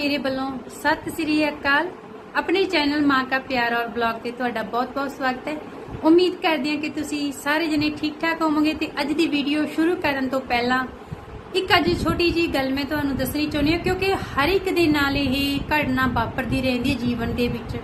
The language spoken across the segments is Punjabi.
ਮੇਰੇ ਵੱਲੋਂ ਸਤਿ ਸ੍ਰੀ ਅਕਾਲ। ਆਪਣੇ ਚੈਨਲ ਮਾਂ ਕਾ ਪਿਆਰ ਔਰ ਬਲੌਗ ਤੇ ਤੁਹਾਡਾ ਬਹੁਤ-ਬਹੁਤ ਸਵਾਗਤ ਹੈ। ਉਮੀਦ ਕਰਦੀ ਹਾਂ ਕਿ ਤੁਸੀਂ ਸਾਰੇ ਜਣੇ ਠੀਕ-ਠਾਕ ਹੋਵੋਗੇ ਤੇ ਅੱਜ ਦੀ ਵੀਡੀਓ ਸ਼ੁਰੂ ਕਰਨ ਤੋਂ ਪਹਿਲਾਂ ਇੱਕ ਅੱਜ ਛੋਟੀ ਜੀ ਗੱਲ ਮੈਂ ਤੁਹਾਨੂੰ ਦੱਸਣੀ ਚਾਹੁੰਦੀ ਹਾਂ, ਕਿਉਂਕਿ ਹਰ ਇੱਕ ਦੇ ਨਾਲ ਇਹ ਘਟਨਾ ਵਾਪਰਦੀ ਰਹਿੰਦੀ ਹੈ ਜੀਵਨ ਦੇ ਵਿੱਚ।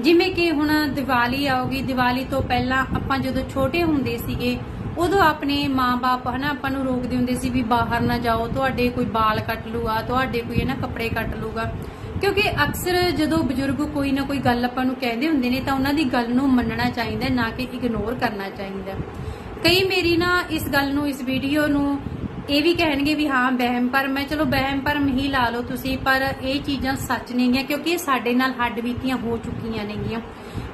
ਜਿਵੇਂ ਕਿ ਹੁਣ ਦੀਵਾਲੀ ਆਉਗੀ ਦੀਵਾਲੀ ਤੋਂ ਪਹਿਲਾਂ ਆਪਾਂ ਜਦੋਂ ਛੋਟੇ ਹੁੰਦੇ ਸੀਗੇ ਉਦੋਂ ਆਪਣੇ ਮਾਪੇ ਹਨਾ, ਆਪਾਂ ਨੂੰ ਰੋਕਦੇ ਹੁੰਦੇ ਸੀ ਵੀ ਬਾਹਰ ਨਾ ਜਾਓ, ਤੁਹਾਡੇ ਕੋਈ ਵਾਲ ਕੱਟ ਲੂਗਾ, ਤੁਹਾਡੇ ਕੋਈ ਹੈ ਕੱਪੜੇ ਕੱਟ ਲੂਗਾ। ਕਿਉਂਕਿ ਅਕਸਰ ਜਦੋਂ ਬਜ਼ੁਰਗ ਕੋਈ ਨਾ ਕੋਈ ਗੱਲ ਆਪਾਂ ਨੂੰ ਕਹਿੰਦੇ ਹੁੰਦੇ ਨੇ, ਤਾਂ ਉਹਨਾਂ ਦੀ ਗੱਲ ਨੂੰ ਮੰਨਣਾ ਚਾਹੀਦਾ, ਨਾ ਕਿ ਇਗਨੋਰ ਕਰਨਾ ਚਾਹੀਦਾ। ਕਈ ਮੇਰੀ ਨਾ ਇਸ ਗੱਲ ਨੂੰ, ਇਸ ਵੀਡੀਓ ਨੂੰ ਇਹ ਵੀ ਕਹਿਣਗੇ ਵੀ ਹਾਂ, ਵਹਿਮ ਭਰਮ ਹੈ, ਚਲੋ ਵਹਿਮ ਭਰਮ ਹੀ ਲਾ ਲਓ ਤੁਸੀਂ, ਪਰ ਇਹ ਚੀਜ਼ਾਂ ਸੱਚ ਨੇਗੀਆਂ, ਕਿਉਂਕਿ ਇਹ ਸਾਡੇ ਨਾਲ ਹੱਡ ਬੀਤੀਆਂ ਹੋ ਚੁੱਕੀਆਂ ਨੇਗੀਆਂ।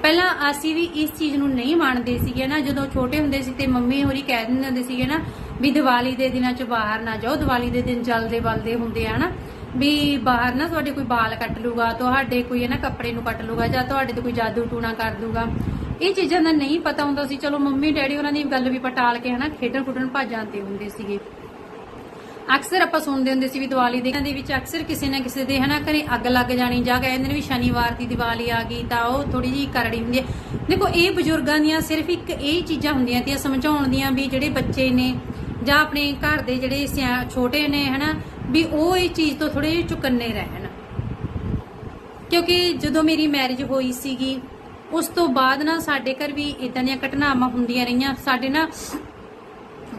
ਪਹਿਲਾਂ ਅਸੀਂ ਵੀ ਇਸ ਚੀਜ਼ ਨੂੰ ਨਹੀਂ ਮੰਨਦੇ ਸੀਗੇ ਨਾ, ਜਦੋਂ ਛੋਟੇ ਹੁੰਦੇ ਸੀ ਤੇ ਮੰਮੀ ਹੋਰੀ ਕਹਿ ਦਿੰਦੇ ਹੁੰਦੇ ਸੀਗੇ ਨਾ ਵੀ ਦੀਵਾਲੀ ਦੇ ਦਿਨਾਂ 'ਚ ਬਾਹਰ ਨਾ ਜਾਓ, ਦੀਵਾਲੀ ਦੇ ਦਿਨ ਜਲਦੇ ਬਲਦੇ ਹੁੰਦੇ ਆ ਨਾ, ਵੀ ਬਾਹਰ ਨਾ ਤੁਹਾਡੇ ਕੋਈ ਬਾਲ ਕੱਟ ਲੂਗਾ, ਤੁਹਾਡੇ ਕੋਈ ਹੈ ਨਾ ਕੱਪੜੇ ਨੂੰ ਕੱਟ ਲੂਗਾ ਜਾਂ ਤੁਹਾਡੇ ਤੇ ਕੋਈ ਜਾਦੂ ਟੂਣਾ ਕਰ ਦੂਗਾ। ਇਹ ਚੀਜ਼ਾਂ ਦਾ ਨਹੀਂ ਪਤਾ ਹੁੰਦਾ ਸੀ, ਚਲੋ ਮੰਮੀ ਡੈਡੀ ਉਹਨਾਂ ਦੀ ਗੱਲ ਵੀ ਪਟਾਲ ਕੇ ਹਨਾ ਖੇਡਣ ਖੁੱਡਣ ਭੱਜ ਜਾਂਦੇ ਹੁੰਦੇ ਸੀਗੇ। ਅਕਸਰ ਆਪਾਂ ਸੁਣਦੇ ਹੁੰਦੇ ਸੀ ਵੀ ਦੀਵਾਲੀ ਦੇ ਦੇ ਵਿੱਚ ਅਕਸਰ ਕਿਸੇ ਨਾ ਕਿਸੇ ਦੇ ਹਨਾ ਘਰੇ ਅੱਗ ਲੱਗ ਜਾਣੀ ਜਾਂ ਕਹਿੰਦੇ ਨੇ ਵੀ ਸ਼ਨੀਵਾਰ ਦੀ ਦੀਵਾਲੀ ਆ ਗਈ ਤਾਂ ਉਹ ਥੋੜੀ ਜੀ ਕਰੜੀ ਹੁੰਦੀ ਹੈ। ਦੇਖੋ, ਇਹ ਬਜ਼ੁਰਗਾਂ ਦੀਆਂ ਸਿਰਫ ਇੱਕ ਇਹ ਚੀਜ਼ਾਂ ਹੁੰਦੀਆਂ ਤੀਆਂ ਸਮਝਾਉਣ ਦੀਆਂ ਵੀ ਜਿਹੜੇ ਬੱਚੇ ਨੇ ਜਾਂ ਆਪਣੇ ਘਰ ਦੇ ਜਿਹੜੇ ਸਿਆ- ਛੋਟੇ ਨੇ ਹਨਾ, ਵੀ ਉਹ ਇਹ ਚੀਜ਼ ਤੋਂ ਥੋੜੇ ਜਿਹੇ ਚੁਕੰਨੇ ਰਹਿਣ। ਕਿਉਂਕਿ ਜਦੋਂ ਮੇਰੀ ਮੈਰਿਜ ਹੋਈ ਸੀਗੀ, ਉਸ ਤੋਂ ਬਾਅਦ ਨਾ ਸਾਡੇ ਘਰ ਵੀ ਇਦਾਂ ਦੀਆਂ ਘਟਨਾਵਾਂ ਹੁੰਦੀਆਂ ਰਹੀਆਂ। ਸਾਡੇ ਨਾ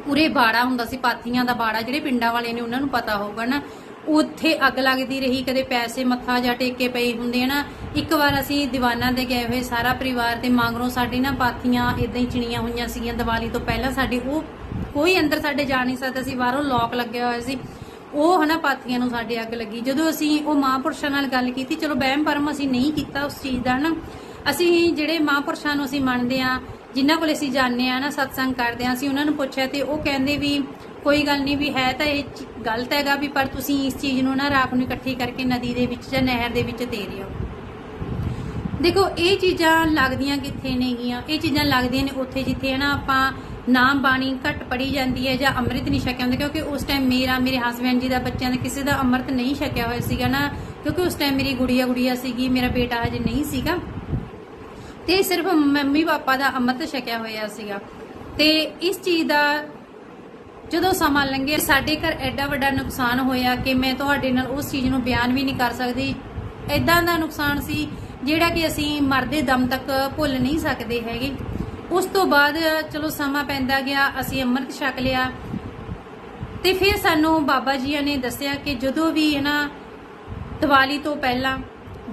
ਉਰੇ ਬਾੜਾ ਹੁੰਦਾ ਸੀ, ਪਾਥੀਆਂ ਦਾ ਬਾੜਾ, ਜਿਹੜੇ ਪਿੰਡਾਂ ਵਾਲੇ ਨੇ ਉਹਨਾਂ ਨੂੰ ਪਤਾ ਹੋਊਗਾ ਨਾ। ਉੱਥੇ ਅੱਗ ਲੱਗਦੀ ਰਹੀ, ਕਦੇ ਪੈਸੇ ਮੱਥਾ ਜਾਂ ਟੇਕੇ ਪਏ ਹੁੰਦੇ ਨਾ। ਇੱਕ ਵਾਰ ਅਸੀਂ ਦੀਵਾਨਾਂ ਦੇ ਗਏ ਹੋਏ ਸਾਰਾ ਪਰਿਵਾਰ ਤੇ ਮੰਗਰੋਂ ਸਾਡੀ ਨਾ ਪਾਥੀਆਂ ਇਦਾਂ ਹੀ ਚਿਣੀਆਂ ਹੋਈਆਂ ਸੀਗੀਆਂ ਦੀਵਾਲੀ ਤੋਂ ਪਹਿਲਾਂ। ਸਾਡੀ ਉਹ ਕੋਈ ਅੰਦਰ ਸਾਡੇ ਜਾ ਨਹੀਂ ਸਕਦਾ ਸੀ, ਬਾਹਰੋਂ ਲੋਕ ਲੱਗਿਆ ਹੋਇਆ ਸੀ। ਉਹ ਹਨਾ ਪਾਥੀਆਂ ਨੂੰ ਸਾਡੇ ਅੱਗ ਲੱਗੀ। ਜਦੋਂ ਅਸੀਂ ਉਹ ਮਹਾਂਪੁਰਸ਼ਾਂ ਨਾਲ ਗੱਲ ਕੀਤੀ, ਚਲੋ ਵਹਿਮ ਭਰਮ ਅਸੀਂ ਨਹੀਂ ਕੀਤਾ ਉਸ ਚੀਜ਼ ਦਾ ਹਨਾ। ਅਸੀਂ ਜਿਹੜੇ ਮਹਾਂਪੁਰਸ਼ਾਂ ਨੂੰ ਅਸੀਂ ਮੰਨਦੇ ਆ ਜਿਨ੍ਹਾਂ ਕੋਲ ਅਸੀਂ ਜਾਂਦੇ ਆ ਨਾ, ਸਤਸੰਗ ਕਰਦੇ ਆ ਅਸੀਂ ਉਹਨਾਂ ਨੂੰ ਪੁੱਛਿਆ ਤੇ ਉਹ ਕਹਿੰਦੇ ਵੀ ਕੋਈ ਗੱਲ ਨਹੀਂ ਵੀ ਹੈ ਤਾਂ ਇਹ ਗਲਤ ਹੈਗਾ ਵੀ ਪਰ ਤੁਸੀਂ ਇਸ ਚੀਜ਼ ਨੂੰ ਨਾ ਰਾਖ ਨੂੰ ਇਕੱਠੀ ਕਰਕੇ ਨਦੀ ਦੇ ਵਿੱਚ ਜਾਂ ਨਹਿਰ ਦੇ ਵਿੱਚ ਦੇ ਰਹੇ ਹੋ ਦੇਖੋ, ਇਹ ਚੀਜ਼ਾਂ ਲੱਗਦੀਆਂ ਕਿੱਥੇ ਨੇਗੀਆਂ? ਇਹ ਚੀਜ਼ਾਂ ਲੱਗਦੀਆਂ ਨੇ ਉੱਥੇ ਜਿੱਥੇ ਹਨਾ ਆਪਾਂ ਨਾਮ ਬਾਣੀ ਘੱਟ ਪੜੀ ਜਾਂਦੀ ਹੈ ਜਾਂ ਅੰਮ੍ਰਿਤ ਨਹੀਂ ਛਕਿਆ ਹੁੰਦਾ, ਕਿਉਂਕਿ ਉਸ ਟਾਈਮ ਮੇਰਾ, ਮੇਰੇ ਹਸਬੰਡ ਜੀ ਦਾ ਬੱਚਿਆਂ ਦਾ ਕਿਸੇ ਦਾ ਅੰਮ੍ਰਿਤ ਨਹੀਂ ਛਕਿਆ ਹੋਇਆ ਸੀਗਾ ਨਾ, ਕਿਉਂਕਿ ਉਸ ਟਾਈਮ ਮੇਰੀ ਗੁੜੀਆ ਗੁੜੀਆ ਸੀਗੀ, ਮੇਰਾ ਬੇਟਾ ਹਜੇ ਨਹੀਂ ਸੀਗਾ। ਤੇ ਸਿਰਫ ਮੰਮੀ ਪਾਪਾ ਦਾ ਅੰਮ੍ਰਿਤ ਛਕਿਆ ਹੋਇਆ ਸੀਗਾ। ਤੇ ਇਸ ਚੀਜ਼ ਦਾ ਜਦੋਂ ਸਮਾਂ ਲੰਘਿਆ ਸਾਡੇ ਘਰ ਐਡਾ ਵੱਡਾ ਨੁਕਸਾਨ ਹੋਇਆ ਕਿ ਮੈਂ ਤੁਹਾਡੇ ਨਾਲ ਉਸ ਚੀਜ਼ ਨੂੰ ਬਿਆਨ ਵੀ ਨਹੀਂ ਕਰ ਸਕਦੀ। ਐਦਾਂ ਦਾ ਨੁਕਸਾਨ ਸੀ ਜਿਹੜਾ ਕਿ ਅਸੀਂ ਮਰਦੇ ਦਮ ਤੱਕ ਭੁੱਲ ਨਹੀਂ ਸਕਦੇ ਹੈਗੇ। ਉਸ ਤੋਂ ਬਾਅਦ ਚਲੋ ਸਮਾਂ ਪੈਂਦਾ ਗਿਆ, ਅਸੀਂ ਅੰਮ੍ਰਿਤ ਛਕ ਲਿਆ। ਤੇ ਫਿਰ ਸਾਨੂੰ ਬਾਬਾ ਜੀਆਂ ਨੇ ਦੱਸਿਆ ਕਿ ਜਦੋਂ ਵੀ ਇਹਨਾਂ ਦੀਵਾਲੀ ਤੋਂ ਪਹਿਲਾਂ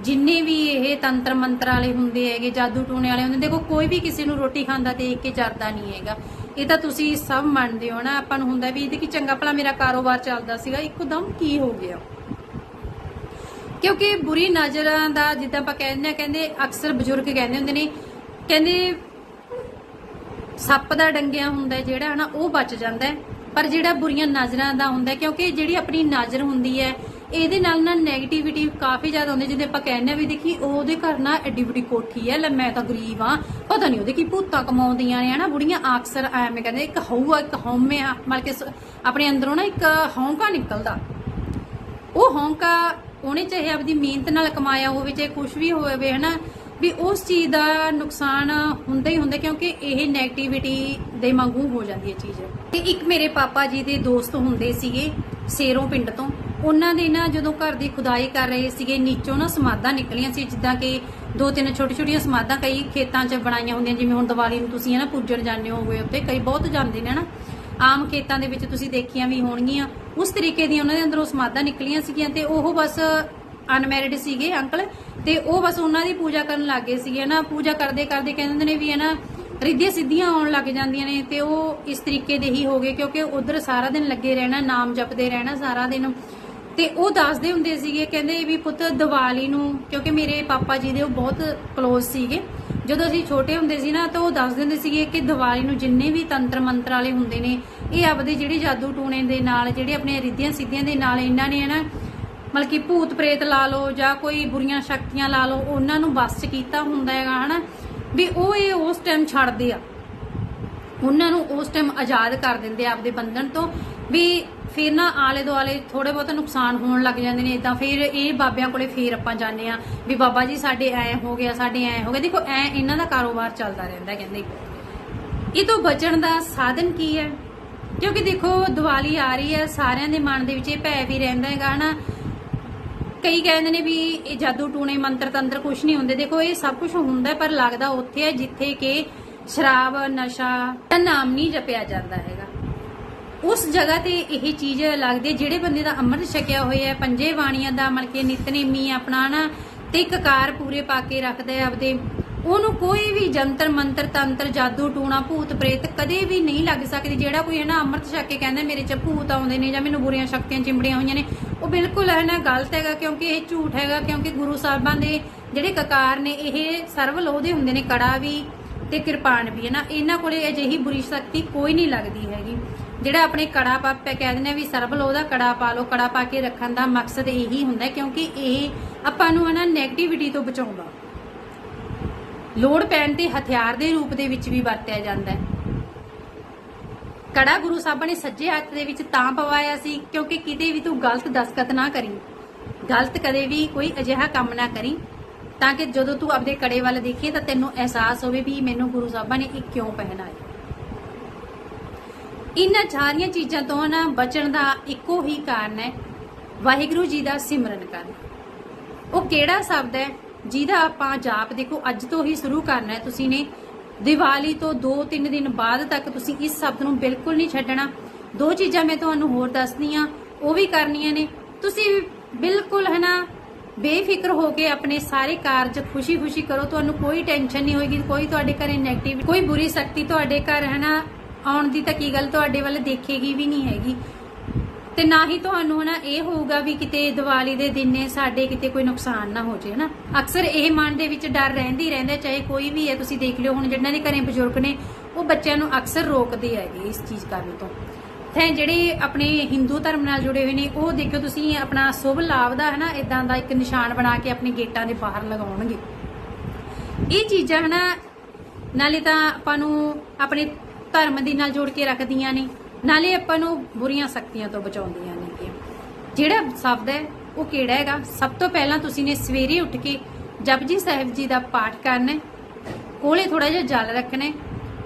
ਜਿੰਨੇ ਵੀ ਇਹ ਤੰਤਰ ਮੰਤਰ ਵਾਲੇ ਹੁੰਦੇ ਹੈਗੇ ਜਾਦੂ ਟੂਣੇ ਵਾਲੇ ਹੁੰਦੇ ਦੇਖੋ ਕੋਈ ਵੀ ਕਿਸੇ ਨੂੰ ਰੋਟੀ ਖਾਂਦਾ ਦੇਖ ਕੇ ਚਰਦਾ ਨਹੀਂ ਹੈਗਾ। ਇਹ ਤਾਂ ਤੁਸੀਂ ਸਭ ਮੰਨਦੇ ਹੋ ਨਾ ਆਪਾਂ ਨੂੰ ਹੁੰਦਾ ਵੀ ਇਹਦੇ ਕੀ ਚੰਗਾ ਭਲਾ ਮੇਰਾ ਕਾਰੋਬਾਰ ਚੱਲਦਾ ਸੀਗਾ ਇੱਕਦਮ ਕੀ ਹੋ ਗਿਆ? ਕਿਉਂਕਿ ਬੁਰੀ ਨਜ਼ਰਾਂ ਦਾ ਜਿੱਦਾਂ ਆਪਾਂ ਕਹਿੰਦੇ ਆ ਕਹਿੰਦੇ ਅਕਸਰ ਬਜ਼ੁਰਗ ਕਹਿੰਦੇ ਹੁੰਦੇ ਨੇ ਕਹਿੰਦੇ ਸੱਪ ਦਾ ਡੰਗਿਆ ਹੁੰਦਾ ਜਿਹੜਾ ਹਨਾ ਉਹ ਬਚ ਜਾਂਦਾ ਪਰ ਜਿਹੜਾ ਬੁਰੀਆਂ ਨਜ਼ਰਾਂ ਦਾ ਹੁੰਦਾ ਹੈ, ਕਿਉਂਕਿ ਜਿਹੜੀ ਆਪਣੀ ਨਜ਼ਰ ਹੁੰਦੀ ਹੈ ਇਹਦੇ ਨਾਲ ਨਾ 네ਗੇਟਿਵਿਟੀ ਕਾਫੀ ਜ਼ਿਆਦਾ ਹੁੰਦੀ ਹੈ। ਆਪਾਂ ਕਹਿੰਦੇ ਆ ਵੀ ਦੇਖੀ, ਉਹਦੇ ਘਰ ਨਾ ਐਡੀ ਵੱਡੀ ਕੋਠੀ ਹੈ। ਲੈ, ਮੈਂ ਤਾਂ ਗਰੀਬ ਆ ਪਤਾ ਨਹੀਂ ਉਹਦੇ ਕੀ ਭੂਤਾਂ ਕਮਾਉਂਦੀਆਂ ਨੇ, ਹਨਾ? ਬੁੜੀਆਂ ਅਕਸਰ ਐਵੇਂ ਕਹਿੰਦੇ, ਇੱਕ ਹਊਆ ਇੱਕ ਹਉਮੈ ਆ। ਮਤਲਬ ਆਪਣੇ ਅੰਦਰੋਂ ਨਾ ਇੱਕ ਹੌਂਕਾ ਨਿਕਲਦਾ। ਉਹ ਹੌਂਕਾ ਉਹਨੇ ਚਾਹੇ ਆਪਦੀ ਮਿਹਨਤ ਨਾਲ ਕਮਾਇਆ ਹੋਵੇ, ਚਾਹੇ ਕੁਝ ਵੀ ਹੋਵੇ, ਹਨਾ? ਵੀ ਉਸ ਚੀਜ਼ ਦਾ ਨੁਕਸਾਨ ਹੁੰਦਾ ਹੀ ਹੁੰਦਾ ਕਿਉਂਕਿ ਇਹ 네ਗੇਟਿਵਿਟੀ ਦੇ ਵਾਂਗੂ ਹੋ ਜਾਂਦੀ ਹੈ ਚੀਜ਼। ਤੇ ਇੱਕ ਮੇਰੇ ਪਾਪਾ ਜੀ ਦੇ ਦੋਸਤ ਹੁੰਦੇ ਸੀਗੇ, ਸੇਰੋਂ ਪਿੰਡ ਤੋਂ। ਉਹਨਾਂ ਦੇ ਨਾ ਜਦੋਂ ਘਰ ਦੀ ਖੁਦਾਈ ਕਰ ਰਹੇ ਸੀਗੇ, ਨੀਚੋਂ ਨਾ ਸਮਾਧਾਂ ਨਿਕਲੀਆਂ ਸੀ, ਜਿੱਦਾਂ ਕਿ ਦੋ ਤਿੰਨ ਛੋਟੀ ਛੋਟੀਆਂ ਸਮਾਧਾਂ ਕਈ ਖੇਤਾਂ 'ਚ ਬਣਾਈਆਂ ਹੁੰਦੀਆਂ, ਜਿਵੇਂ ਹੁਣ ਦੀਵਾਲੀ ਨੂੰ ਤੁਸੀਂ ਹੈ ਨਾ ਪੂਜਣ ਜਾਂਦੇ ਹੋਗੇ ਉੱਤੇ ਕਈ ਬਹੁਤ ਜਾਂਦੇ ਨੇ ਨਾ ਆਮ ਖੇਤਾਂ ਦੇ ਵਿੱਚ ਤੁਸੀਂ ਦੇਖੀਆਂ ਵੀ ਹੋਣਗੀਆਂ। ਉਸ ਤਰੀਕੇ ਦੀਆਂ ਉਹਨਾਂ ਦੇ ਅੰਦਰੋਂ ਸਮਾਦਾਂ ਨਿਕਲੀਆਂ ਸੀਗੀਆਂ ਤੇ ਉਹ ਬਸ ਅਨਮੈਰਿਡ ਸੀਗੇ ਅੰਕਲ ਤੇ ਉਹ ਬਸ ਉਹਨਾਂ ਦੀ ਪੂਜਾ ਕਰਨ ਲੱਗੇ ਸੀਗੇ ਨਾ ਪੂਜਾ ਕਰਦੇ ਕਰਦੇ ਕਹਿੰਦੇ ਨੇ ਵੀ ਹੈ ਨਾ, ਰਿੱਧੀਆਂ ਸਿੱਧੀਆਂ ਆਉਣ ਲੱਗ ਜਾਂਦੀਆਂ ਨੇ ਤੇ ਉਹ ਇਸ ਤਰੀਕੇ ਦੇ ਹੀ ਹੋ ਗਏ ਕਿਉਂਕਿ ਉਧਰ ਸਾਰਾ ਦਿਨ ਲੱਗੇ ਰਹਿਣਾ, ਨਾਮ ਜਪਦੇ ਰਹਿਣਾ ਸਾਰਾ ਦਿਨ। ਤੇ ਉਹ ਦੱਸਦੇ ਹੁੰਦੇ ਸੀਗੇ, ਕਹਿੰਦੇ ਵੀ ਪੁੱਤ ਦੀਵਾਲੀ ਨੂੰ, ਕਿਉਂਕਿ ਮੇਰੇ ਪਾਪਾ ਜੀ ਦੇ ਉਹ ਬਹੁਤ ক্লোਜ਼ ਸੀਗੇ। ਜਦੋਂ ਅਸੀਂ ਛੋਟੇ ਹੁੰਦੇ ਸੀ ਨਾ, ਤਾਂ ਉਹ ਦੱਸਦੇ ਹੁੰਦੇ ਸੀਗੇ ਕਿ ਦੀਵਾਲੀ ਨੂੰ ਜਿੰਨੇ ਵੀ ਤੰਤਰ ਮੰਤਰ ਵਾਲੇ ਹੁੰਦੇ ਨੇ, ਇਹ ਆਪਦੇ ਜਿਹੜੇ ਜਾਦੂ ਟੂਣੇ ਦੇ ਨਾਲ, ਜਿਹੜੇ ਆਪਣੇ ਰਿੱਧੀਆਂ ਸਿੱਧੀਆਂ ਦੇ ਨਾਲ ਇਹਨਾਂ ਨੇ ਨਾ ਮਤਲਬ ਕਿ ਭੂਤ ਪ੍ਰੇਤ ਲਾ ਲਓ ਜਾਂ ਕੋਈ ਬੁਰੀਆਂ ਸ਼ਕਤੀਆਂ ਲਾ ਲਓ, ਉਹਨਾਂ ਨੂੰ ਬਸ ਕੀਤਾ ਹੁੰਦਾ ਹੈਗਾ ਹਨਾ, ਵੀ ਉਹ ਇਹ ਉਸ ਟਾਈਮ ਛੱਡਦੇ ਆ। ਉਹਨਾਂ ਨੂੰ ਉਸ ਟਾਈਮ ਆਜ਼ਾਦ ਕਰ ਦਿੰਦੇ ਆ ਆਪਦੇ ਬੰਧਨ ਤੋਂ, ਵੀ ਫਿਰ ਨਾ ਆਲੇ ਦੁਆਲੇ ਥੋੜੇ ਬਹੁਤ ਨੁਕਸਾਨ ਹੋਣ ਲੱਗ ਜਾਂਦੇ ਨੇ ਇਦਾਂ ਫਿਰ ਇਹ ਬਾਬਿਆਂ ਕੋਲੇ ਫੇਰ ਆਪਾਂ ਜਾਂਦੇ ਆ ਵੀ ਬਾਬਾ ਜੀ ਸਾਡੇ ਐ ਹੋ ਗਿਆ, ਸਾਡੇ ਐ ਹੋ ਗਿਆ। ਦੇਖੋ, ਐ ਇਹਨਾਂ ਦਾ ਕਾਰੋਬਾਰ ਚੱਲਦਾ ਰਹਿੰਦਾ ਕਹਿੰਦੇ। ਇਹ ਤੋਂ ਬਚਣ ਦਾ ਸਾਧਨ ਕੀ ਹੈ? ਕਿਉਂਕਿ ਦੇਖੋ, ਦੀਵਾਲੀ ਆ ਰਹੀ ਹੈ, ਸਾਰਿਆਂ ਦੇ ਮਨ ਦੇ ਵਿੱਚ ਇਹ ਭੈ ਵੀ ਰਹਿੰਦਾ ਹੈਗਾ, ਹਨਾ? ਕਈ ਕਹਿੰਦੇ ਨੇ ਵੀ ਇਹ ਜਾਦੂ ਟੂਣੇ ਮੰਤਰ ਤੰਤਰ ਕੁਝ ਨਹੀਂ ਹੁੰਦੇ। ਦੇਖੋ, ਇਹ ਸਭ ਕੁਝ ਹੁੰਦਾ ਪਰ ਲੱਗਦਾ ਉੱਥੇ ਹੈ ਜਿੱਥੇ ਕਿ ਸ਼ਰਾਬ, ਨਸ਼ਾ ਦਾ ਨਾਮ ਨਹੀਂ ਜਪਿਆ ਜਾਂਦਾ ਹੈਗਾ। ਉਸ ਜਗ੍ਹਾ ਤੇ ਇਹ ਚੀਜ਼ ਲੱਗਦੀ ਜਿਹੜੇ ਬੰਦੇ ਦਾ ਅੰਮ੍ਰਿਤ ਛਕਿਆ ਹੋਇਆ ਹੈ, ਪੰਜੇ ਬਾਣੀਆਂ ਦਾ ਮਲ ਕੇ ਨਿਤਨੇਮੀ ਆਪਣਾ ਨਾ, ਤੇ ਕਕਾਰ ਪੂਰੇ ਪਾ ਕੇ ਰੱਖਦਾ ਹੈ ਆਪਦੇ। ਉਹਨੂੰ ਕੋਈ ਵੀ ਜੰਤਰ, ਮੰਤਰ, ਤੰਤਰ, ਜਾਦੂ, ਟੂਣਾ, ਭੂਤ, ਪ੍ਰੇਤ ਕਦੇ ਵੀ ਨਹੀਂ ਲੱਗ ਸਕਦੀ। ਜਿਹੜਾ ਕੋਈ ਹੈ ਨਾ ਅੰਮ੍ਰਿਤ ਛਕ ਕੇ ਕਹਿੰਦਾ ਮੇਰੇ ਚ ਭੂਤ ਆਉਂਦੇ ਨੇ ਜਾਂ ਮੈਨੂੰ ਬੁਰੀਆਂ ਸ਼ਕਤੀਆਂ ਚਿੰਬੜੀਆਂ ਹੋਈਆਂ ਨੇ, ਉਹ ਬਿਲਕੁਲ ਹੈ ਨਾ ਗਲਤ ਹੈਗਾ ਕਿਉਂਕਿ ਇਹ ਝੂਠ ਹੈਗਾ, ਕਿਉਂਕਿ ਗੁਰੂ ਸਾਹਿਬਾਂ ਦੇ ਜਿਹੜੇ ਕਕਾਰ ਨੇ ਇਹ ਸਰਵ ਲੋਹ ਹੁੰਦੇ ਨੇ, ਕੜਾ ਵੀ ਤੇ ਕਿਰਪਾਨ ਵੀ ਹੈ ਨਾ। ਇਹਨਾਂ ਕੋਲੇ ਅਜਿਹੀ ਬੁਰੀ ਸ਼ਕਤੀ ਕੋਈ ਨਹੀਂ ਲੱਗਦੀ ਹੈਗੀ। ਜਿਹੜਾ ਆਪਣੇ ਕੜਾ ਪਾਪੇ ਕਹਿ ਦਿੰਦੇ ਆ ਵੀ ਸਰਬ ਲੋਹ ਦਾ ਕੜਾ ਪਾ ਲਓ, ਕੜਾ ਪਾ ਕੇ ਰੱਖਣ ਦਾ ਮਕਸਦ ਇਹੀ ਹੁੰਦਾ ਕਿਉਂਕਿ ਇਹ ਆਪਾਂ ਨੂੰ ਹੈ ਨਾ 네ਗੇਟਿਵਿਟੀ ਤੋਂ ਬਚਾਉਂਦਾ। ਲੋੜ ਪੈਣ ਤੇ ਹਥਿਆਰ ਦੇ ਰੂਪ ਦੇ ਵਿੱਚ ਵੀ ਵਰਤਿਆ ਜਾਂਦਾ ਹੈ। ਕੜਾ ਗੁਰੂ ਸਾਹਿਬਾਂ ਨੇ ਸੱਜੇ ਹੱਥ ਦੇ ਵਿੱਚ ਤਾਂ ਪਵਾਇਆ ਸੀ, ਕਿਉਂਕਿ ਕਿਤੇ ਵੀ ਤੂੰ ਗਲਤ ਦਸਖਤ ਨਾ ਕਰੀ, ਗਲਤ ਕਦੇ ਵੀ ਕੋਈ ਅਜਿਹਾ ਕੰਮ ਨਾ ਕਰੀ, ਤਾਂ ਕਿ ਜਦੋਂ ਤੂੰ ਆਪਦੇ ਕੜੇ ਵੱਲ ਦੇਖੇ ਤਾਂ ਤੈਨੂੰ ਅਹਿਸਾਸ ਹੋਵੇ ਵੀ ਮੈਨੂੰ ਗੁਰੂ ਸਾਹਿਬਾਂ ਨੇ ਇਹ ਕਿਉਂ ਪਹਿਨਾਇਆ। ਇਹਨਾਂ ਸਾਰੀਆਂ ਚੀਜ਼ਾਂ ਤੋਂ ਨਾ ਬਚਣ ਦਾ ਇੱਕੋ ਹੀ ਕਾਰਨ ਹੈ ਵਾਹਿਗੁਰੂ ਜੀ ਦਾ ਸਿਮਰਨ ਕਰਨਾ। ਉਹ ਕਿਹੜਾ ਸ਼ਬਦ ਹੈ? ਜਿਹਦਾ ਆਪਾਂ ਜਾਪ ਦੇਖੋ, ਅੱਜ ਤੋਂ ਹੀ ਸ਼ੁਰੂ ਕਰਨਾ ਹੈ ਤੁਸੀਂ ਨੇ। ਦੀਵਾਲੀ ਤੋਂ 2-3 ਦਿਨ ਬਾਅਦ ਤੱਕ ਤੁਸੀਂ ਇਸ ਸ਼ਬਦ ਨੂੰ ਬਿਲਕੁਲ ਨਹੀਂ ਛੱਡਣਾ। ਦੋ ਚੀਜ਼ਾਂ ਮੈਂ ਤੁਹਾਨੂੰ ਹੋਰ ਦੱਸਦੀ ਆ ਉਹ ਵੀ ਕਰਨੀਆਂ ਨੇ। ਤੁਸੀਂ ਬਿਲਕੁਲ ਹੈ ਨਾ, ਬੇਫਿਕਰ ਹੋ ਕੇ ਆਪਣੇ ਸਾਰੇ ਕਾਰਜ ਖੁਸ਼ੀ-ਖੁਸ਼ੀ ਕਰੋ। ਤੁਹਾਨੂੰ ਕੋਈ ਟੈਨਸ਼ਨ ਨਹੀਂ ਹੋਏਗੀ, ਕੋਈ ਤੁਹਾਡੇ ਘਰੇ 네ਗੇਟਿਵ ਕੋਈ ਬੁਰੀ ਸ਼ਕਤੀ ਤੁਹਾਡੇ ਘਰ ਹੈ ਨਾ ਆਉਣ ਦੀ ਤਾਂ ਕੀ ਗੱਲ ਤੁਹਾਡੇ ਵੱਲ ਦੇਖੇਗੀ ਵੀ ਨਹੀਂ ਹੈਗੀ। ਤੇ ਨਾ ਹੀ ਤੁਹਾਨੂੰ ਹਨਾ ਇਹ ਹੋਊਗਾ ਵੀ ਕਿਤੇ ਦੀਵਾਲੀ ਦੇ ਦਿਨ ਨੇ ਸਾਡੇ ਕਿਤੇ ਕੋਈ ਨੁਕਸਾਨ ਨਾ ਹੋ ਜੇ ਹਨਾ। ਅਕਸਰ ਇਹ ਮਨ ਦੇ ਵਿੱਚ ਡਰ ਰਹਿੰਦੀ ਰਹਿੰਦਾ, ਚਾਹੇ ਕੋਈ ਵੀ ਹੈ, ਤੁਸੀਂ ਦੇਖ ਲਿਓ, ਹੁਣ ਜਿਹਨਾਂ ਦੇ ਘਰੇ ਬਜ਼ੁਰਗ ਨੇ, ਉਹ ਬੱਚਿਆਂ ਨੂੰ ਅਕਸਰ ਰੋਕਦੇ ਹੈਗੇ ਇਸ ਚੀਜ਼ ਕਰਨ ਤੋਂ। ਤੇ ਜਿਹੜੇ ਆਪਣੇ ਹਿੰਦੂ ਧਰਮ ਨਾਲ ਜੁੜੇ ਹੋਏ ਨੇ, ਉਹ ਦੇਖਿਓ ਤੁਸੀਂ ਆਪਣਾ ਸ਼ੁਭ ਲਾਭ ਦਾ ਹਨਾ ਇਦਾਂ ਦਾ ਇੱਕ ਨਿਸ਼ਾਨ ਬਣਾ ਕੇ ਆਪਣੇ ਗੇਟਾਂ ਦੇ ਬਾਹਰ ਲਗਾਉਣਗੇ। ਇਹ ਚੀਜ਼ਾਂ ਹਨਾ, ਨਾਲੇ ਤਾਂ ਆਪਾਂ ਨੂੰ ਆਪਣੇ ਧਰਮ ਦੇ ਨਾਲ ਜੋੜ ਕੇ ਰੱਖਦੀਆਂ ਨੇ, ਨਾਲੇ ਆਪਾਂ ਨੂੰ ਬੁਰੀਆਂ ਸ਼ਕਤੀਆਂ ਤੋਂ ਬਚਾਉਂਦੀਆਂ ਨੇ ਜਿਹੜਾ ਸ਼ਬਦ ਹੈ, ਉਹ ਕਿਹੜਾ ਹੈਗਾ? ਸਭ ਤੋਂ ਪਹਿਲਾਂ ਤੁਸੀਂ ਨੇ ਸਵੇਰੇ ਉੱਠ ਕੇ ਜਪਜੀ ਸਾਹਿਬ ਜੀ ਦਾ ਪਾਠ ਕਰਨਾ ਹੈ, ਕੋਲੇ ਥੋੜਾ ਜਿਹਾ ਜਲ ਰੱਖਣਾ ਹੈ,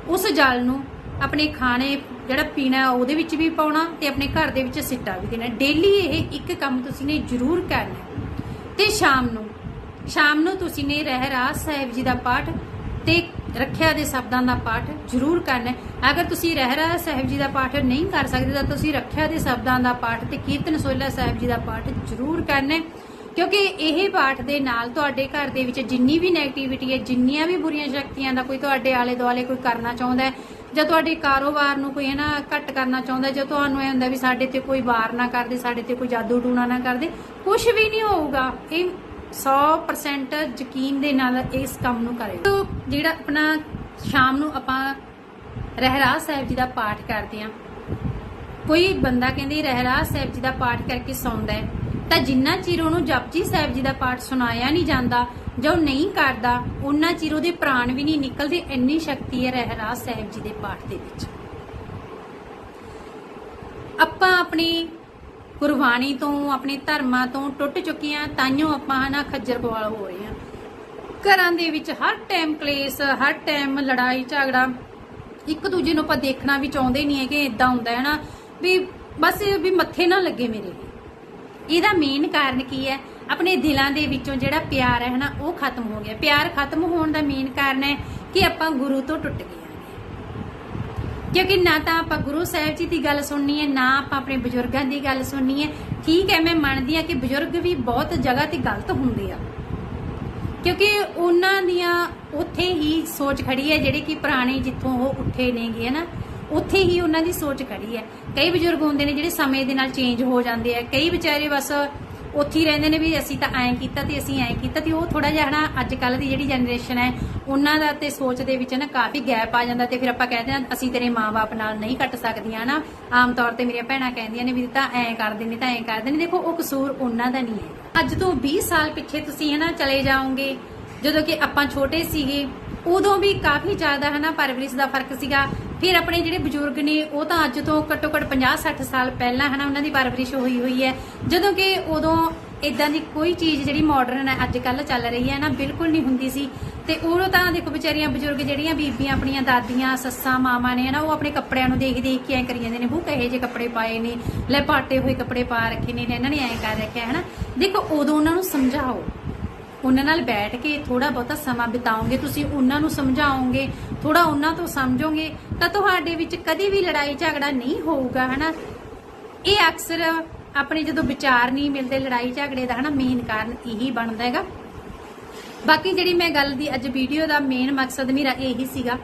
ਉਸ ਜਲ ਨੂੰ ਆਪਣੇ ਖਾਣੇ, ਜਿਹੜਾ ਪੀਣਾ ਉਹਦੇ ਵਿੱਚ ਵੀ ਪਾਉਣਾ ਤੇ ਆਪਣੇ ਘਰ ਦੇ ਵਿੱਚ ਸਿੱਟਾ ਵੀ ਦੇਣਾ। ਡੇਲੀ ਇਹ ਇੱਕ ਕੰਮ ਤੁਸੀਂ ਨੇ ਜ਼ਰੂਰ ਕਰਨਾ ਹੈ। ਤੇ ਸ਼ਾਮ ਨੂੰ ਸ਼ਾਮ ਨੂੰ ਤੁਸੀਂ ਨੇ ਰਹਿਰਾਸ ਸਾਹਿਬ ਜੀ ਦਾ ਪਾਠ ਤੇ ਰੱਖਿਆ ਦੇ ਸ਼ਬਦਾਂ ਦਾ ਪਾਠ ਜ਼ਰੂਰ ਕਰਨਾ ਹੈ। ਅਗਰ ਤੁਸੀਂ ਰਹਿਰਾ ਸਾਹਿਬ ਜੀ ਦਾ ਪਾਠ ਨਹੀਂ ਕਰ ਸਕਦੇ, ਤਾਂ ਤੁਸੀਂ ਰੱਖਿਆ ਦੇ ਸ਼ਬਦਾਂ ਦਾ ਪਾਠ ਤੇ ਕੀਰਤਨ ਸੋਹਿਲਾ ਸਾਹਿਬ ਜੀ ਦਾ ਪਾਠ ਜ਼ਰੂਰ ਕਰਨਾ ਹੈ। ਕਿਉਂਕਿ ਇਹ ਪਾਠ ਦੇ ਨਾਲ ਤੁਹਾਡੇ ਘਰ ਦੇ ਵਿੱਚ ਜਿੰਨੀ ਵੀ 네ਗੇਟਿਵਿਟੀ ਹੈ, ਜਿੰਨੀਆਂ ਵੀ ਬੁਰੀਆਂ ਸ਼ਕਤੀਆਂ ਦਾ ਕੋਈ ਤੁਹਾਡੇ ਆਲੇ ਦੁਆਲੇ ਕੋਈ ਕਰਨਾ ਚਾਹੁੰਦਾ ਹੈ, ਜਾਂ ਤੁਹਾਡੇ ਕਾਰੋਬਾਰ ਨੂੰ ਕੋਈ ਹੈ ਨਾ ਘੱਟ ਕਰਨਾ ਚਾਹੁੰਦਾ, ਜਾਂ ਤੁਹਾਨੂੰ ਇਹ ਹੁੰਦਾ ਵੀ ਸਾਡੇ ਤੇ ਕੋਈ ਵਾਰ ਨਾ ਕਰਦੇ, ਸਾਡੇ ਤੇ ਕੋਈ ਜਾਦੂ ਟੂਣਾ ਨਾ ਕਰਦੇ ਕੁਝ ਵੀ ਨਹੀਂ ਹੋਊਗਾ ਇਹ 100% ਯਕੀਨ ਦੇ ਨਾਲ ਇਸ ਕੰਮ ਨੂੰ ਕਰੇ। ਜਿਹੜਾ ਆਪਣਾ ਸ਼ਾਮ ਨੂੰ ਆਪਾਂ ਰਹਿਰਾਸ ਸਾਹਿਬ ਜੀ ਦਾ ਪਾਠ ਕਰਦੇ ਆ, ਕੋਈ ਬੰਦਾ ਕਹਿੰਦੇ ਰਹਿਰਾਸ ਸਾਹਿਬ ਜੀ ਦਾ ਪਾਠ ਕਰਕੇ ਸੌਂਦਾ ਹੈ, ਤਾਂ ਜਿੰਨਾ ਚਿਰ ਉਹਨੂੰ ਜਪਜੀ ਸਾਹਿਬ ਜੀ ਦਾ ਪਾਠ ਸੁਣਾਇਆ ਨਹੀਂ ਜਾਂਦਾ ਜਾਂ ਉਹ ਨਹੀਂ ਕਰਦਾ ਉਹਨਾਂ ਚਿਰ ਉਹਦੇ ਪ੍ਰਾਣ ਵੀ ਨਹੀਂ ਨਿਕਲਦੇ, ਇੰਨੀ ਸ਼ਕਤੀ ਹੈ ਰਹਿਰਾਸ ਸਾਹਿਬ ਜੀ ਦੇ ਪਾਠ ਦੇ ਵਿੱਚ। ਆਪਾਂ ਆਪਣੀ ਗੁਰਬਾਣੀ ਤੋਂ, ਆਪਣੇ ਧਰਮਾਂ ਤੋਂ ਟੁੱਟ ਚੁੱਕੀਆਂ ਤਾਈਓ ਆਪਾਂ ਹਨਾ ਖੱਜਰ ਖਵਾਲ ਹੋ ਰਹੇ ਹਾਂ। ਘਰਾਂ ਦੇ ਵਿੱਚ ਹਰ ਟਾਈਮ ਕਲੇਸ਼, ਹਰ ਟਾਈਮ ਲੜਾਈ, ਝਗੜਾ। ਇੱਕ ਦੂਜੇ ਨੂੰ ਆਪਾਂ ਦੇਖਣਾ ਵੀ ਚਾਹੁੰਦੇ ਨਹੀਂ ਹੈ ਕਿ ਇਦਾਂ ਹੁੰਦਾ ਹੈ ਨਾ, ਵੀ ਬਸ ਵੀ ਮੱਥੇ ਨਾ ਲੱਗੇ ਮੇਰੇ ਇਹਦਾ ਮੇਨ ਕਾਰਨ ਕੀ ਹੈ? ਆਪਣੇ ਦਿਲਾਂ ਦੇ ਵਿੱਚੋਂ ਜਿਹੜਾ ਪਿਆਰ ਹੈ ਹਨਾ ਉਹ ਖਤਮ ਹੋ ਗਿਆ। ਪਿਆਰ ਖਤਮ ਹੋਣ ਦਾ ਮੇਨ ਕਾਰਨ ਹੈ ਕਿ ਆਪਾਂ ਗੁਰੂ ਤੋਂ ਟੁੱਟ ਗਏ। ਕਿਉਂਕਿ ਨਾ ਤਾਂ ਆਪਾਂ ਗੁਰੂ ਸਾਹਿਬ ਜੀ ਦੀ ਗੱਲ ਸੁਣਨੀ ਹੈ, ਨਾ ਆਪਾਂ ਆਪਣੇ ਬਜ਼ੁਰਗਾਂ ਦੀ ਗੱਲ ਸੁਣਨੀ ਹੈ। ਠੀਕ ਹੈ, ਮੈਂ ਮੰਨਦੀ ਹਾਂ ਕਿ ਬਜ਼ੁਰਗ ਵੀ ਬਹੁਤ ਜਗ੍ਹਾ ਤੇ ਗਲਤ ਹੁੰਦੇ ਆ। ਕਿਉਂਕਿ ਉਹਨਾਂ ਦੀਆਂ ਉੱਥੇ ਹੀ ਸੋਚ ਖੜੀ ਹੈ, ਜਿਹੜੇ ਕਿ ਪੁਰਾਣੇ ਜਿੱਥੋਂ ਉਹ ਉੱਠੇ ਨੇਗੇ ਨਾ? ਉੱਥੇ ਹੀ ਉਹਨਾਂ ਦੀ ਸੋਚ ਖੜੀ ਹੈ। ਕਈ ਬਜ਼ੁਰਗ ਹੁੰਦੇ ਨੇ ਜਿਹੜੇ ਸਮੇਂ ਦੇ ਨਾਲ ਚੇਂਜ ਹੋ ਜਾਂਦੇ ਆ। ਕਈ ਵਿਚਾਰੇ ਬਸ ਉੱਥੇ ਹੀ ਰਹਿੰਦੇ ਨੇ ਵੀ ਅਸੀਂ ਤਾਂ ਐਂ ਕੀਤਾ ਤੇ ਅਸੀਂ ਐਂ ਕੀਤਾ ਤੇ ਉਹ ਥੋੜਾ ਜਿਹਾ ਹਨਾ ਅੱਜ ਕੱਲ ਦੀ ਜਿਹੜੀ ਜਨਰੇਸ਼ਨ ਹੈ, ਉਹਨਾਂ ਦਾ ਤੇ ਸੋਚ ਦੇ ਵਿੱਚ ਨਾ ਕਾਫੀ ਗੈਪ ਆ ਜਾਂਦਾ ਤੇ ਫਿਰ ਆਪਾਂ ਕਹਿੰਦੇ ਆ ਅਸੀਂ ਤੇਰੇ ਮਾਪੇ ਨਾਲ ਨਹੀਂ ਕੱਟ ਸਕਦੀਆਂ ਨਾ ਆਮ ਤੌਰ ਤੇ ਮੇਰੀਆਂ ਭੈਣਾਂ ਕਹਿੰਦੀਆਂ ਨੇ ਵੀ ਤਾਂ ਐਂ ਕਰਦੇ ਨੇ ਤਾਂ ਐਂ ਕਰਦੇ ਨੇ ਦੇਖੋ, ਉਹ ਕਸੂਰ ਉਹਨਾਂ ਦਾ ਨਹੀਂ ਹੈ ਅੱਜ ਤੋਂ 20 ਸਾਲ ਪਿੱਛੇ ਤੁਸੀਂ ਹਨਾ ਚਲੇ ਜਾਓਗੇ, ਜਦੋਂ ਕਿ ਆਪਾਂ ਛੋਟੇ ਸੀਗੇ, ਉਦੋਂ ਵੀ ਕਾਫੀ ਜ਼ਿਆਦਾ ਹਨਾ ਪਰਵਰਿਸ਼ ਦਾ ਫ਼ਰਕ ਸੀਗਾ। ਫਿਰ ਆਪਣੇ ਜਿਹੜੇ ਬਜ਼ੁਰਗ ਨੇ, ਉਹ ਤਾਂ ਅੱਜ ਤੋਂ ਘੱਟੋ ਘੱਟ 50 60 ਸਾਲ ਪਹਿਲਾਂ ਹਨਾ, ਉਹਨਾਂ ਦੀ ਪਰਵਰਿਸ਼ ਹੋਈ ਹੋਈ ਹੈ। ਜਦੋਂ ਕਿ ਉਦੋਂ ਇਦਾਂ ਦੀ ਕੋਈ ਚੀਜ਼ ਜਿਹੜੀ ਮਾਡਰਨ ਹੈ ਅੱਜ ਕੱਲ ਚੱਲ ਰਹੀ ਹੈ ਨਾ, ਬਿਲਕੁਲ ਨਹੀਂ ਹੁੰਦੀ ਸੀ। ਤੇ ਉਦੋਂ ਤਾਂ ਦੇਖੋ ਵਿਚਾਰੀਆਂ ਬਜ਼ੁਰਗ ਜਿਹੜੀਆਂ ਬੀਬੀਆਂ, ਆਪਣੀਆਂ ਦਾਦੀਆਂ, ਸੱਸਾਂ, ਮਾਵਾਂ ਨੇ ਨਾ ਉਹ ਆਪਣੇ ਕੱਪੜਿਆਂ ਨੂੰ ਦੇਖ ਦੇਖ ਕੇ ਐ ਕਰੀ ਜਾਂਦੇ ਨੇ ਬੂ ਕਹੇ ਜੇ ਕੱਪੜੇ ਪਾਏ ਨੇ, ਲੈ ਪਾਟੇ ਹੋਏ ਕੱਪੜੇ ਪਾ ਰੱਖੇ ਨੇ, ਇਹਨਾਂ ਨੇ ਐ ਕਰ ਰੱਖਿਆ ਹੈ ਨਾ ਦੇਖੋ ਉਦੋਂ ਉਹਨਾਂ ਨੂੰ ਸਮਝਾਓ। ਉਹਨਾਂ ਨਾਲ ਬੈਠ ਕੇ ਥੋੜਾ ਬਹੁਤਾ ਸਮਾਂ ਬਿਤਾਓਗੇ, ਤੁਸੀਂ ਉਹਨਾਂ ਨੂੰ ਸਮਝਾਓਗੇ ਥੋੜਾ ਉਹਨਾਂ ਤੋਂ ਸਮਝੋਗੇ ਤਾਂ ਤੁਹਾਡੇ ਵਿੱਚ ਕਦੀ ਵੀ ਲੜਾਈ ਝਗੜਾ ਨਹੀਂ ਹੋਊਗਾ, ਹਨਾ? ਇਹ ਅਕਸਰ ਆਪਣੇ ਜਦੋਂ ਵਿਚਾਰ ਨਹੀਂ ਮਿਲਦੇ ਲੜਾਈ ਝਗੜੇ ਦਾ, ਹਨਾ ਮੇਨ ਕਾਰਨ ਇਹੀ ਬਣਦਾ ਹੈਗਾ। ਬਾਕੀ ਜਿਹੜੀ ਮੈਂ ਗੱਲ ਦੀ ਅੱਜ ਵੀਡੀਓ ਦਾ ਮੇਨ ਮਕਸਦ ਮੇਰਾ ਇਹੀ ਸੀਗਾ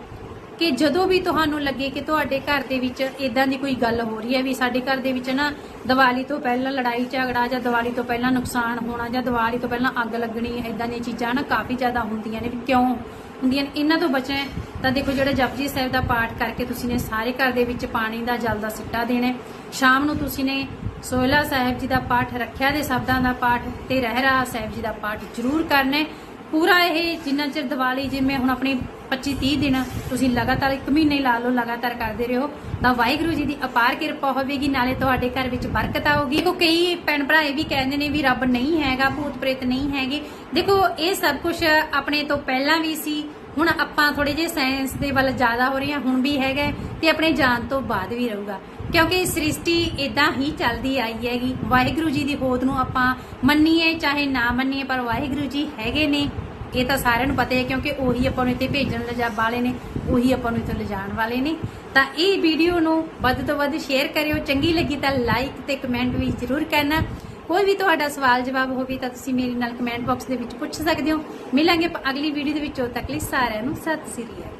ਕਿ ਜਦੋਂ ਵੀ ਤੁਹਾਨੂੰ ਲੱਗੇ ਕਿ ਤੁਹਾਡੇ ਘਰ ਦੇ ਵਿੱਚ ਇਦਾਂ ਦੀ ਕੋਈ ਗੱਲ ਹੋ ਰਹੀ ਹੈ ਵੀ ਸਾਡੇ ਘਰ ਦੇ ਵਿੱਚ ਨਾ ਦੀਵਾਲੀ ਤੋਂ ਪਹਿਲਾਂ ਲੜਾਈ ਝਗੜਾ ਜਾਂ ਦੀਵਾਲੀ ਤੋਂ ਪਹਿਲਾਂ ਨੁਕਸਾਨ ਹੋਣਾ ਜਾਂ ਦੀਵਾਲੀ ਤੋਂ ਪਹਿਲਾਂ ਅੱਗ ਲੱਗਣੀ ਇਦਾਂ ਦੀਆਂ ਚੀਜ਼ਾਂ ਨਾ ਕਾਫੀ ਜ਼ਿਆਦਾ ਹੁੰਦੀਆਂ ਨੇ ਵੀ ਕਿਉਂ? ਹੁੰਦੀਆਂ ਨੇ। ਇਹਨਾਂ ਤੋਂ ਬਚਣਾ ਤਾਂ ਦੇਖੋ ਜਿਹੜਾ ਜਪਜੀ ਸਾਹਿਬ ਦਾ ਪਾਠ ਕਰਕੇ ਤੁਸੀਂ ਨੇ ਸਾਰੇ ਘਰ ਦੇ ਵਿੱਚ ਪਾਣੀ ਦਾ, ਜਲ ਦਾ ਸਿੱਟਾ ਦੇਣਾ ਸ਼ਾਮ ਨੂੰ ਤੁਸੀਂ ਨੇ ਸੋਹਿਲਾ ਸਾਹਿਬ ਜੀ ਦਾ ਪਾਠ, ਰੱਖਿਆ ਦੇ ਸ਼ਬਦਾਂ ਦਾ ਪਾਠ ਤੇ ਰਹਿਰਾ ਸਾਹਿਬ ਜੀ ਦਾ ਪਾਠ ਜ਼ਰੂਰ ਕਰਨਾ ਪੂਰਾ ਇਹ ਜਿੰਨਾ ਚਿਰ ਦੀਵਾਲੀ ਜਿਵੇਂ ਹੁਣ ਆਪਣੀ 25 30 ਦਿਨ ਤੁਸੀਂ ਲਗਾਤਾਰ ਇੱਕ ਮਹੀਨੇ ਲਾ ਲਓ, ਲਗਾਤਾਰ ਕਰਦੇ ਰਹੋ, ਤਾਂ ਵਾਹਿਗੁਰੂ ਜੀ ਦੀ ਅਪਾਰ ਕਿਰਪਾ ਹੋਵੇਗੀ, ਨਾਲੇ ਤੁਹਾਡੇ ਘਰ ਵਿੱਚ ਬਰਕਤ ਆਊਗੀ। ਦੇਖੋ, ਕਈ ਭੈਣ ਭਰਾ ਇਹ ਵੀ ਕਹਿੰਦੇ ਨੇ ਵੀ ਰੱਬ ਨਹੀਂ ਹੈਗਾ, ਭੂਤ ਪ੍ਰੇਤ ਨਹੀਂ ਹੈਗੇ। ਦੇਖੋ, ਇਹ ਸਭ ਕੁਝ ਆਪਣੇ ਤੋਂ ਪਹਿਲਾਂ ਵੀ ਸੀ, ਹੁਣ ਆਪਾਂ ਥੋੜੇ ਜਿਹੇ ਸਾਇੰਸ ਦੇ ਵੱਲ ਜ਼ਿਆਦਾ ਹੋ ਰਹੇ ਹਾਂ, ਹੁਣ ਵੀ ਹੈਗਾ ਤੇ ਆਪਣੇ ਜਾਣ ਤੋਂ ਬਾਅਦ ਵੀ ਰਹੂਗਾ। ਕਿਉਂਕਿ ਸ੍ਰਿਸ਼ਟੀ ਇਦਾਂ ਹੀ ਚੱਲਦੀ ਆਈ ਹੈਗੀ। ਵਾਹਿਗੁਰੂ ਜੀ ਦੀ ਹੋਦ ਨੂੰ ਆਪਾਂ ਮੰਨੀਏ, ਚਾਹੇ ਨਾ ਮੰਨੀਏ, ਪਰ ਵਾਹਿਗੁਰੂ ਜੀ ਹੈਗੇ ਨੇ। ਇਹ ਤਾਂ ਸਾਰਿਆਂ ਨੂੰ ਪਤਾ ਹੈ ਕਿਉਂਕਿ ਉਹੀ ਆਪਾਂ ਨੂੰ ਇੱਥੇ ਭੇਜਣ ਲਿਜਾ ਵਾਲੇ ਨੇ, ਉਹੀ ਆਪਾਂ ਨੂੰ ਇੱਥੇ ਲਿਜਾਣ ਵਾਲੇ ਨੇ। ਤਾਂ ਇਹ ਵੀਡੀਓ ਨੂੰ ਵੱਧ ਤੋਂ ਵੱਧ ਸ਼ੇਅਰ ਕਰਿਓ। ਚੰਗੀ ਲੱਗੀ ਤਾਂ ਲਾਈਕ ਤੇ ਕਮੈਂਟ ਵੀ ਜ਼ਰੂਰ ਕਰਨਾ। ਕੋਈ ਵੀ ਤੁਹਾਡਾ ਸਵਾਲ, ਜਵਾਬ ਹੋਵੇ ਤਾਂ ਤੁਸੀਂ ਮੇਰੇ ਨਾਲ ਕਮੈਂਟ ਬਾਕਸ ਦੇ ਵਿੱਚ ਪੁੱਛ ਸਕਦੇ ਹੋ। ਮਿਲਾਂਗੇ ਅਗਲੀ ਵੀਡੀਓ ਦੇ ਵਿੱਚ। ਉਦੋਂ ਤੱਕ ਲਈ ਸਾਰਿਆਂ ਨੂੰ ਸਤਿ ਸ੍ਰੀ ਅਕਾਲ।